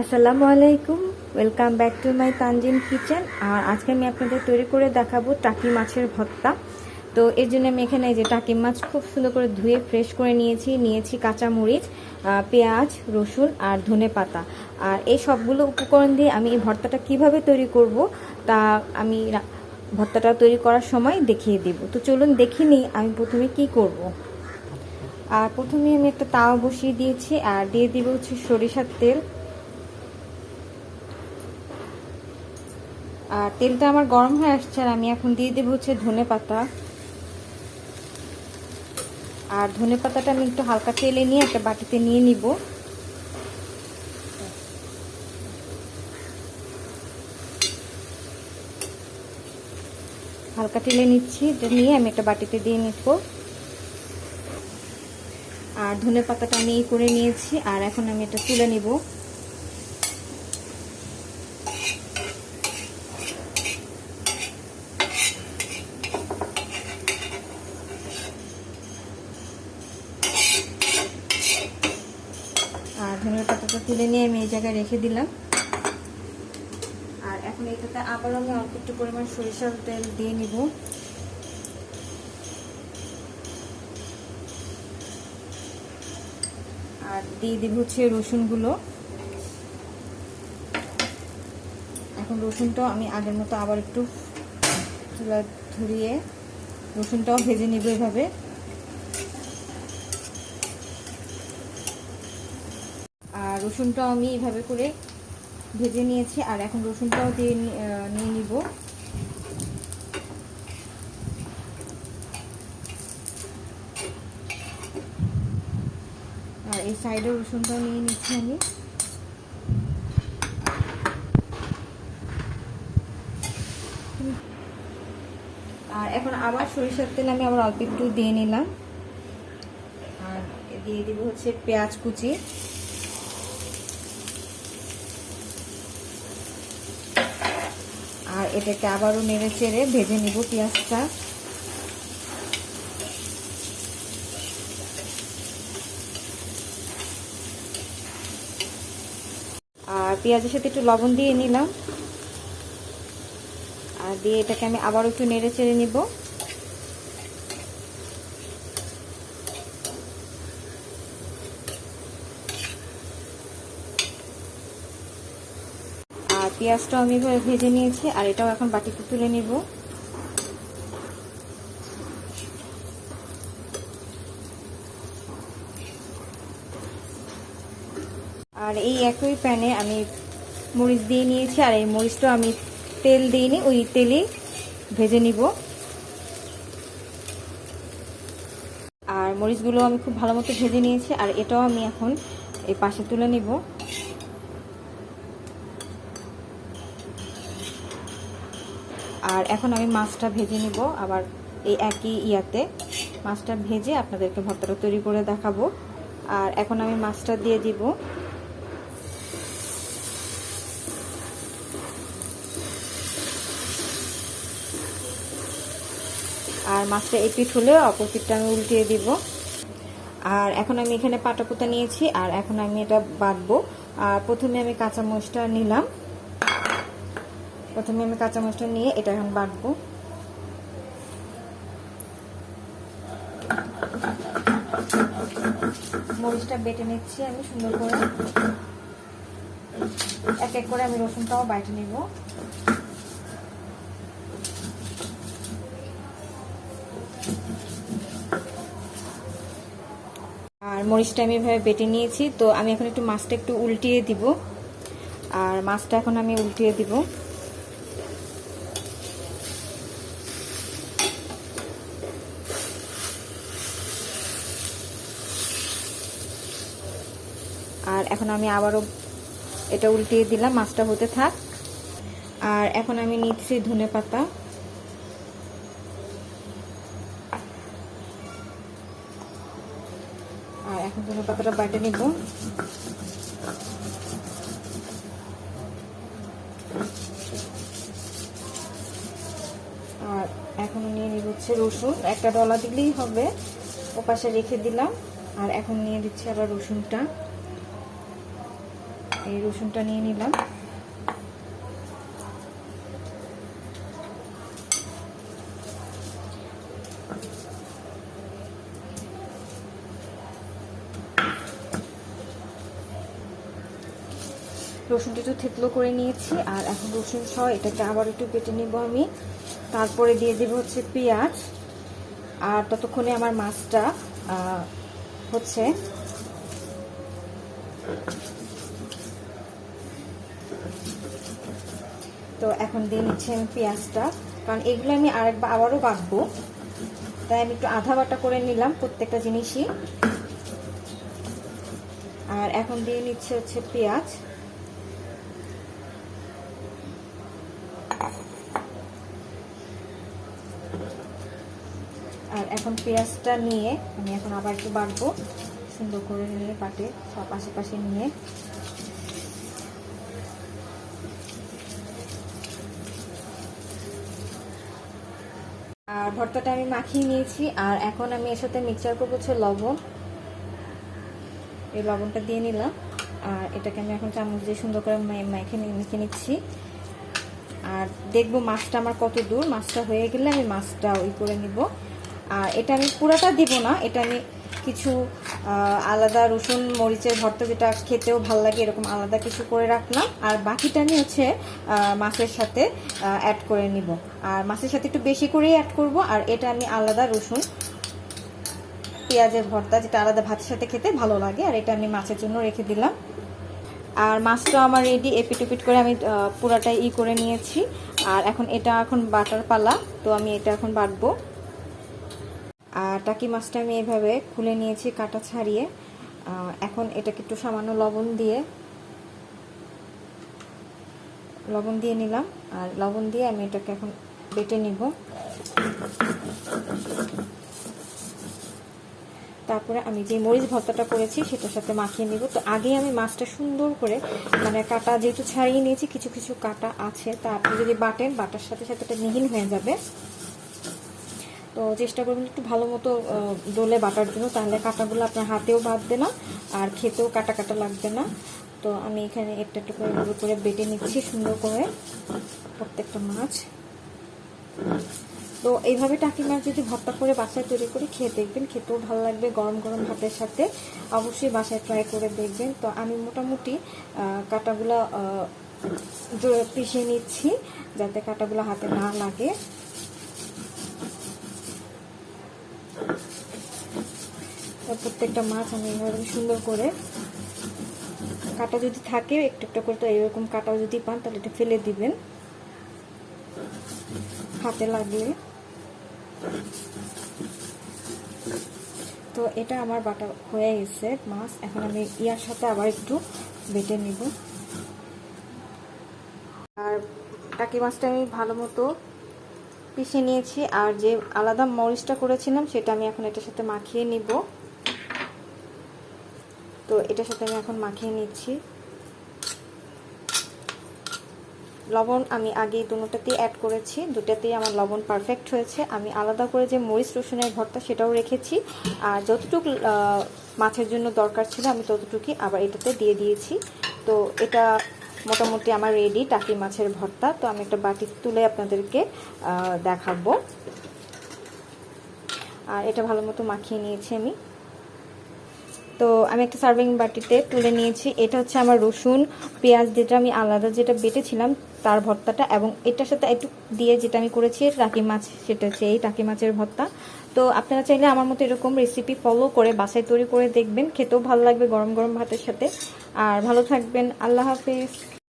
আসসালামু আলাইকুম। Welcome back to my Tanzin kitchen আর আজকে আমি আপনাদের তৈরি করে দেখাবো টাকি মাছের ভর্তা। তো এর জন্য আমি এখানে যে টাকি মাছ খুব সুন্দর করে ধুয়ে ফ্রেশ করে নিয়েছি। নিয়েছি কাঁচা মরিচ পেঁয়াজ, রসুন আর ধনে পাতা। আর এই সবগুলো উপকরণ দিয়ে আমি এই ভর্তাটা কীভাবে তৈরি করব, তা আমি ভর্তাটা তৈরি করার সময় দেখিয়ে দিব। তো চলুন দেখে নিই আমি প্রথমে কি করব। আর প্রথমে আমি একটা তাওয়া বসিয়ে দিয়েছি। আর দিয়ে দিব হচ্ছে সরিষার তেল। আর তেলটা আমার গরম হয়ে আসছে আর আমি এখন দিয়ে দেবো হচ্ছে ধনে পাতা। আর ধনে পাতাটা আমি একটু হালকা তেলে নিয়ে একটা বাটিতে নিয়ে নিব। হালকা তেলে নিচ্ছি, এটা নিয়ে আমি একটা বাটিতে দিয়ে নিব। আর ধনে পাতাটা আমি করে নিয়েছি, আর এখন আমি এটা তুলে নিব আর ধনের পাতাটা তুলে নিয়ে আমি এই জায়গায় রেখে দিলাম। আর এখন এটাতে আবার আমি অল্প একটু পরিমাণ সরিষার তেল দিয়ে নিব। আর দিয়ে দিব হচ্ছে রসুনগুলো। এখন রসুনটাও আমি আগের মতো আবার একটু চুলা ধরিয়ে রসুনটাও ভেজে নিব এভাবে আর রসুনটাও আমি এইভাবে করে ভেজে নিয়েছি, আর এখন রসুনটাও দিয়ে নিয়ে নিব। আর এই সাইডে রসুনটাও নিয়ে নিচ্ছি আমি। আর এখন আবার সরিষার তেল আমি আবার অল্প একটু দিয়ে নিলাম। আর দিয়ে দিব হচ্ছে পেঁয়াজ কুচি। এটাকে আবারও নেড়ে চেড়ে ভেজে নিব পেঁয়াজটা। আর পেঁয়াজের সাথে একটু লবণ দিয়ে নিলাম। আর দিয়ে এটাকে আমি আবারও একটু নেড়ে চেড়ে নিব। পেঁয়াজটাও আমি এভাবে ভেজে নিয়েছি, আর এটাও এখন বাটিতে তুলে নিব। আর এই একই প্যানে আমি মরিচ দিয়ে নিয়েছি, আর এই মরিচটাও আমি তেল দিইনি ওই তেলেই ভেজে নিব। আর মরিচগুলো আমি খুব ভালো মতো ভেজে নিয়েছি, আর এটাও আমি এখন এই পাশে তুলে নিব। আর এখন আমি মাছটা ভেজে নিব। আবার এই একই ইয়াতে মাছটা ভেজে আপনাদেরকে ভর্তাটা তৈরি করে দেখাবো। আর এখন আমি মাছটা দিয়ে দিব। আর মাছটা এই পিঠ হলে অপর পিঠটা আমি উল্টিয়ে দিব। আর এখন আমি এখানে পাটাপোতা নিয়েছি। আর এখন আমি এটা বাটবো। আর প্রথমে আমি কাঁচা মরিচটা নিলাম। প্রথমে আমি কাঁচা মরিচটা নিয়ে এটা এখন বাটবো। মরিচটা বেটে নিচ্ছি আমি সুন্দর করে। এক এক করে আমি রসুনটাও বাইটে নিব। আর মরিচটা আমি এভাবে বেটে নিয়েছি, তো আমি এখন একটু মাছটা একটু উল্টিয়ে দিব। আর মাছটা এখন আমি উল্টিয়ে দিব। আর এখন আমি আবারও এটা উল্টিয়ে দিলাম, মাছটা হতে থাক। আর এখন আমি নিচ্ছি ধনে পাতা। আর এখন ধনে পাতাটা বাটে নিব। আর এখন নিয়ে নিব হচ্ছে রসুন। একটা ডলা দিলেই হবে ও পাশে রেখে দিলাম। আর এখন নিয়ে দিচ্ছি আবার রসুনটা। এই রসুনটা নিয়ে নিলাম। রসুনটা একটু থেতলো করে নিয়েছি, আর এখন রসুন সহ এটাকে আবার একটু কেটে নিব আমি। তারপরে দিয়ে দেবো হচ্ছে পেঁয়াজ। আর ততক্ষণে আমার মাছটা হচ্ছে তো এখন দিয়ে নিচ্ছি আমি পেঁয়াজটা। কারণ এগুলো আমি আরেকবার আবারও বাটবো। তাই আমি একটু আধা বাটা করে নিলাম প্রত্যেকটা জিনিসই। আর এখন দিয়ে নিচ্ছে হচ্ছে পেঁয়াজ। আর এখন পেঁয়াজটা নিয়ে আমি এখন আবার একটু বাটবো। সুন্দর করে নিয়ে বাটে সব আশেপাশে নিয়ে। আর ভর্তাটা আমি মাখিয়ে নিয়েছি, আর এখন আমি এর সাথে মিক্সচার করব হচ্ছে লবণ। এই লবণটা দিয়ে নিলাম, আর এটাকে আমি এখন চামচ দিয়ে সুন্দর করে মাখে মেখে নিচ্ছি। আর দেখব মাছটা আমার কত দূর, মাছটা হয়ে গেলে আমি মাছটা ওই করে নিব। আর এটা আমি পুরাটা দিব না, এটা আমি কিছু আলাদা রসুন, মরিচের ভর্তা যেটা খেতেও ভালো লাগে, এরকম আলাদা কিছু করে রাখলাম। আর বাকিটা আমি হচ্ছে মাছের সাথে অ্যাড করে নিব। আর মাছের সাথে একটু বেশি করেই অ্যাড করব। আর এটা আমি আলাদা রসুন, পেঁয়াজের ভর্তা যেটা আলাদা ভাতের সাথে খেতে ভালো লাগে, আর এটা আমি মাছের জন্য রেখে দিলাম। আর মাছটা আমার রেডি এপিট এপিট করে আমি পুরাটাই ই করে নিয়েছি। আর এখন এটা এখন বাটার পালা, তো আমি এটা এখন বাটবো। আর টাকি মাছটা আমি এভাবে খুলে নিয়েছি কাটা ছাড়িয়ে। এখন এটাকে একটু সামান্য লবণ দিয়ে লবণ দিয়ে নিলাম। আর লবণ দিয়ে আমি এটাকে এখন বেটে নিব। তারপরে আমি যে মরিচ ভর্তাটা করেছি সেটার সাথে মাখিয়ে নিব। তো আগে আমি মাছটা সুন্দর করে মানে কাটা যেহেতু ছাড়িয়ে নিয়েছি, কিছু কিছু কাটা আছে। তা আপনি যদি বাটেন, বাটার সাথে সাথে এটা মিহিন হয়ে যাবে। তো চেষ্টা করবেন একটু ভালো মতো ডোলে বাটার জন্য তাহলে কাটাগুলো আপনার হাতেও বাঁধবে না, আর খেতেও কাটা কাটা লাগবে না। তো আমি এখানে একটা একটু করে গুঁড়ো করে বেটে নিচ্ছি সুন্দর করে, প্রত্যেকটা মাছ। তো এইভাবে টাকি মাছ যদি ভর্তা করে বাসায় তৈরি করে, খেয়ে দেখবেন, খেতেও ভালো লাগবে গরম গরম ভাতের সাথে। অবশ্যই বাসায় ট্রাই করে দেখবেন। তো আমি মোটামুটি কাটাগুলো পিষে নিচ্ছি, যাতে কাটাগুলো হাতে না লাগে। প্রত্যেকটা মাছ আমি এইভাবে সুন্দর করে কাটা যদি থাকে, একটু একটু করে, তো এরকম কাটাও যদি পান, তাহলে এটা ফেলে দিবেন। হাতে লাগলে। তো এটা আমার বাটা হয়ে গেছে মাছ। এখন আমি ইয়ার সাথে আবার একটু বেটে নিব। আর টাকি মাছটা আমি ভালো মতো পিষে নিয়েছি। আর যে আলাদা মরিচটা করেছিলাম, সেটা আমি এখন এটার সাথে মাখিয়ে নিব। তো এটার সাথে আমি এখন মাখিয়ে নিচ্ছি। লবণ আমি আগে দুটোতেই অ্যাড করেছি দুটাতেই আমার লবণ পারফেক্ট হয়েছে। আমি আলাদা করে যে মরিচ রসুনের ভর্তা সেটাও রেখেছি। আর যতটুকু মাছের জন্য দরকার ছিল আমি ততটুকুই আবার এটাতে দিয়ে দিয়েছি। তো এটা মোটামুটি আমার রেডি টাকি মাছের ভর্তা। তো আমি একটা বাটি তুলে আপনাদেরকে দেখাবো। আর এটা ভালো মতো মাখিয়ে নিয়েছি আমি। তো আমি একটা সার্ভিং বাটিতে তুলে নিয়েছি। এটা হচ্ছে আমার রসুন, পেঁয়াজ যেটা আমি আলাদা যেটা বেটেছিলাম তার ভর্তাটা এবং এটার সাথে একটু দিয়ে যেটা আমি করেছি টাকি মাছ, সেটা হচ্ছে এই টাকি মাছের ভর্তা। তো আপনারা চাইলে আমার মতো এরকম রেসিপি ফলো করে বাসায় তৈরি করে দেখবেন। খেতেও ভালো লাগবে গরম গরম ভাতের সাথে। আর ভালো থাকবেন। আল্লাহ হাফেজ।